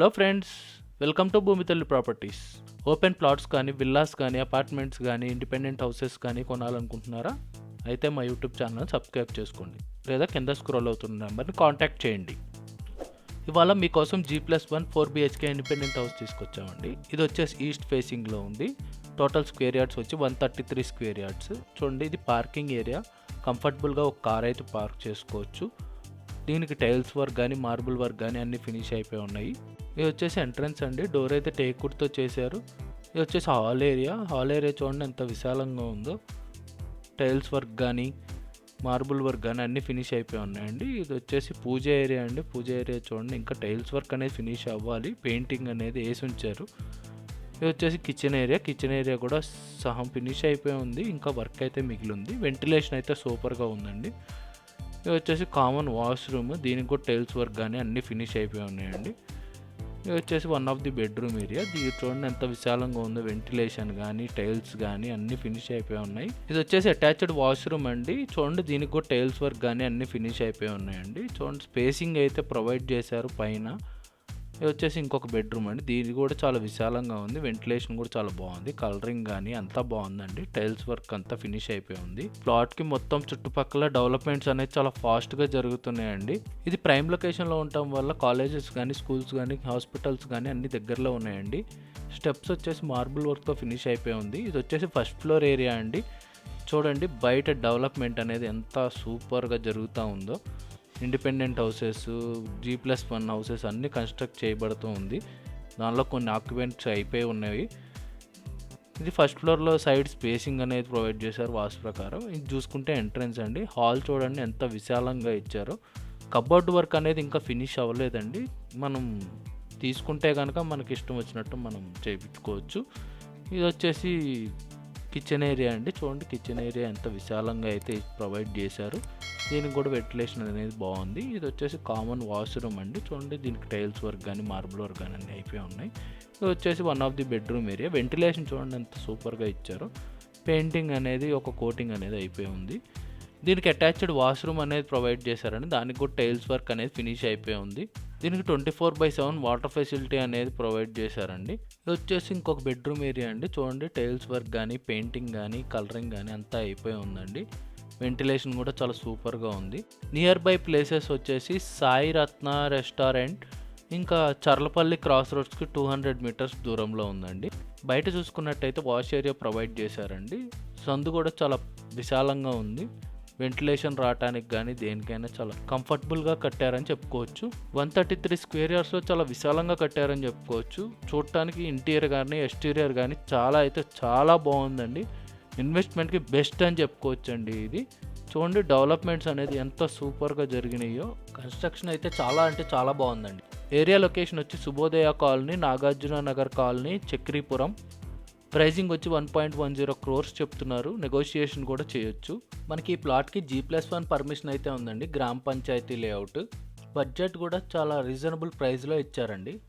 Hello friends welcome to Bhoomi Thalli properties. Open plots కానీ villas కానీ apartments కానీ independent houses కానీ కొనాలనుకుంటున్నారా? అయితే మా యూట్యూబ్ ఛానల్ సబ్స్క్రైబ్ చేసుకోండి లేదా కింద స్క్రోల్ అవుతున్న నెంబర్ని కాంటాక్ట్ చేయండి. ఇవాళ మీకోసం G plus one four BHK independent house తీసుకొచ్చామండి. ఇది వచ్చేసి ఈస్ట్ ఫేసింగ్లో ఉంది. టోటల్ స్క్వేర్ యార్డ్స్ వచ్చి one thirty three square yards. చూడండి ఇది పార్కింగ్ ఏరియా. కంఫర్టబుల్గా ఒక కార్ అయితే పార్క్ చేసుకోవచ్చు. దీనికి టైల్స్ వర్క్ కానీ మార్బుల్ వర్క్ కానీ అన్ని ఫినిష్ అయిపోయి ఉన్నాయి. ఇది వచ్చేసి ఎంట్రన్స్ అండి. డోర్ అయితే టేకుడ్తో చేశారు. ఇది వచ్చేసి హాల్ ఏరియా. హాల్ ఏరియా చూడండి ఎంత విశాలంగా ఉందో. టైల్స్ వర్క్ కానీ మార్బుల్ వర్క్ కానీ అన్నీ ఫినిష్ అయిపోయి ఉన్నాయండి. ఇది వచ్చేసి పూజ ఏరియా అండి. పూజ ఏరియా చూడండి. ఇంకా టైల్స్ వర్క్ అనేది ఫినిష్ అవ్వాలి. పెయింటింగ్ అనేది వేసి ఉంచారు. ఇది వచ్చేసి కిచెన్ ఏరియా. కిచెన్ ఏరియా కూడా సహం ఫినిష్ అయిపోయి ఉంది. ఇంకా వర్క్ అయితే మిగిలి ఉంది. వెంటిలేషన్ అయితే సూపర్గా ఉందండి. ఇది వచ్చేసి కామన్ వాష్రూమ్ దీనికి కూడా టైల్స్ వర్క్ కానీ అన్నీ ఫినిష్ అయిపోయి ఉన్నాయండి. ఇది వచ్చేసి one of the bedroom area దీని చూడండి ఎంత విశాలంగా ఉందో. వెంటిలేషన్ కానీ టైల్స్ కానీ అన్నీ ఫినిష్ అయిపోయి ఉన్నాయి. ఇది వచ్చేసి అటాచ్డ్ వాష్రూమ్ అండి. చూడండి దీనికి కూడా టైల్స్ వర్క్ కానీ అన్నీ ఫినిష్ అయిపోయి ఉన్నాయండి. చూడండి స్పేసింగ్ అయితే ప్రొవైడ్ చేశారు పైన. ఇది వచ్చేసి ఇంకొక బెడ్రూమ్ అండి. దీని కూడా చాలా విశాలంగా ఉంది. వెంటిలేషన్ కూడా చాలా బాగుంది. కలరింగ్ కానీ అంతా బాగుందండి. టైల్స్ వర్క్ అంతా ఫినిష్ అయిపోయి ఉంది. ప్లాట్కి మొత్తం చుట్టుపక్కల డెవలప్మెంట్స్ అనేది చాలా ఫాస్ట్గా జరుగుతున్నాయండి. ఇది ప్రైమ్ లొకేషన్లో ఉండటం వల్ల కాలేజెస్ కానీ స్కూల్స్ కానీ హాస్పిటల్స్ కానీ అన్ని దగ్గరలో ఉన్నాయండి. స్టెప్స్ వచ్చేసి మార్బుల్ వర్క్తో ఫినిష్ అయిపోయి ఉంది. ఇది వచ్చేసి ఫస్ట్ ఫ్లోర్ ఏరియా అండి. చూడండి బయట డెవలప్మెంట్ అనేది ఎంత సూపర్గా జరుగుతూ ఉందో. Independent houses G plus one houses అన్నీ కన్స్ట్రక్ట్ చేయబడుతూ ఉంది. దానిలో కొన్ని ఆక్యుపెంట్స్ అయిపోయి ఉన్నాయి. ఇది ఫస్ట్ ఫ్లోర్లో సైడ్ స్పేసింగ్ అనేది ప్రొవైడ్ చేశారు వాస్తు ప్రకారం. ఇది చూసుకుంటే ఎంట్రన్స్ అండి. హాల్ చూడండి ఎంత విశాలంగా ఇచ్చారో. కబోర్డ్ వర్క్ అనేది ఇంకా ఫినిష్ అవ్వలేదండి. మనం తీసుకుంటే కనుక మనకి ఇష్టం వచ్చినట్టు మనం చేయించుకోవచ్చు ఇది వచ్చేసి కిచెన్ ఏరియా అండి. చూడండి కిచెన్ ఏరియా ఎంత విశాలంగా అయితే ప్రొవైడ్ చేశారు. దీనికి కూడా వెంటిలేషన్ అనేది బాగుంది. ఇది వచ్చేసి కామన్ వాష్రూమ్ అండి. చూడండి దీనికి టైల్స్ వర్క్ కానీ మార్బుల్ వర్క్ కానీ అన్నీ అయిపోయి ఉన్నాయి. ఇది వచ్చేసి one of the bedroom area. Ventilation చూడండి ఎంత సూపర్గా ఇచ్చారు. పెయింటింగ్ అనేది ఒక కోటింగ్ అనేది అయిపోయి ఉంది. దీనికి అటాచ్డ్ వాష్రూమ్ అనేది ప్రొవైడ్ చేశారండి. దానికి కూడా టైల్స్ వర్క్ అనేది ఫినిష్ అయిపోయి ఉంది. దీనికి twenty four by seven water facility అనేది ప్రొవైడ్ చేశారండి. ఇది వచ్చేసి ఇంకొక బెడ్రూమ్ ఏరియా అండి. చూడండి టైల్స్ వర్క్ కానీ పెయింటింగ్ కానీ కలరింగ్ కానీ అంతా అయిపోయి ఉందండి. వెంటిలేషన్ కూడా చాలా సూపర్గా ఉంది. నియర్ బై ప్లేసెస్ వచ్చేసి సాయి రత్న రెస్టారెంట్. ఇంకా చర్లపల్లి క్రాస్ రోడ్స్కి టూ హండ్రెడ్ మీటర్స్ దూరంలో ఉందండి. బయట చూసుకున్నట్టయితే వాష్ ఏరియా ప్రొవైడ్ చేశారండి. సందు కూడా చాలా విశాలంగా ఉంది. వెంటిలేషన్ రావడానికి కానీ దేనికైనా చాలా కంఫర్టబుల్గా కట్టారని చెప్పుకోవచ్చు. వన్ థర్టీ త్రీ స్క్వేర్ ఇయర్స్లో చాలా విశాలంగా కట్టారని చెప్పుకోవచ్చు. చూడటానికి ఇంటీరియర్ కానీ ఎక్స్టీరియర్ కానీ చాలా అయితే చాలా బాగుందండి. ఇన్వెస్ట్మెంట్కి బెస్ట్ అని చెప్పుకోవచ్చు అండి ఇది. చూడండి డెవలప్మెంట్స్ అనేది ఎంత సూపర్గా జరిగినాయో. కన్స్ట్రక్షన్ అయితే చాలా అంటే చాలా బాగుందండి. ఏరియా లొకేషన్ వచ్చి Shubhodaya colony Nagarjuna Nagar colony Chakripuram. Pricing వచ్చి one point one zero crores చెప్తున్నారు. నెగోషియేషన్ కూడా చేయొచ్చు. మనకి ఈ ప్లాట్కి జీ ప్లస్ వన్ పర్మిషన్ అయితే ఉందండి. గ్రామ పంచాయతీ లేఅవుట్ బడ్జెట్ కూడా చాలా రీజనబుల్ ప్రైస్లో ఇచ్చారండి.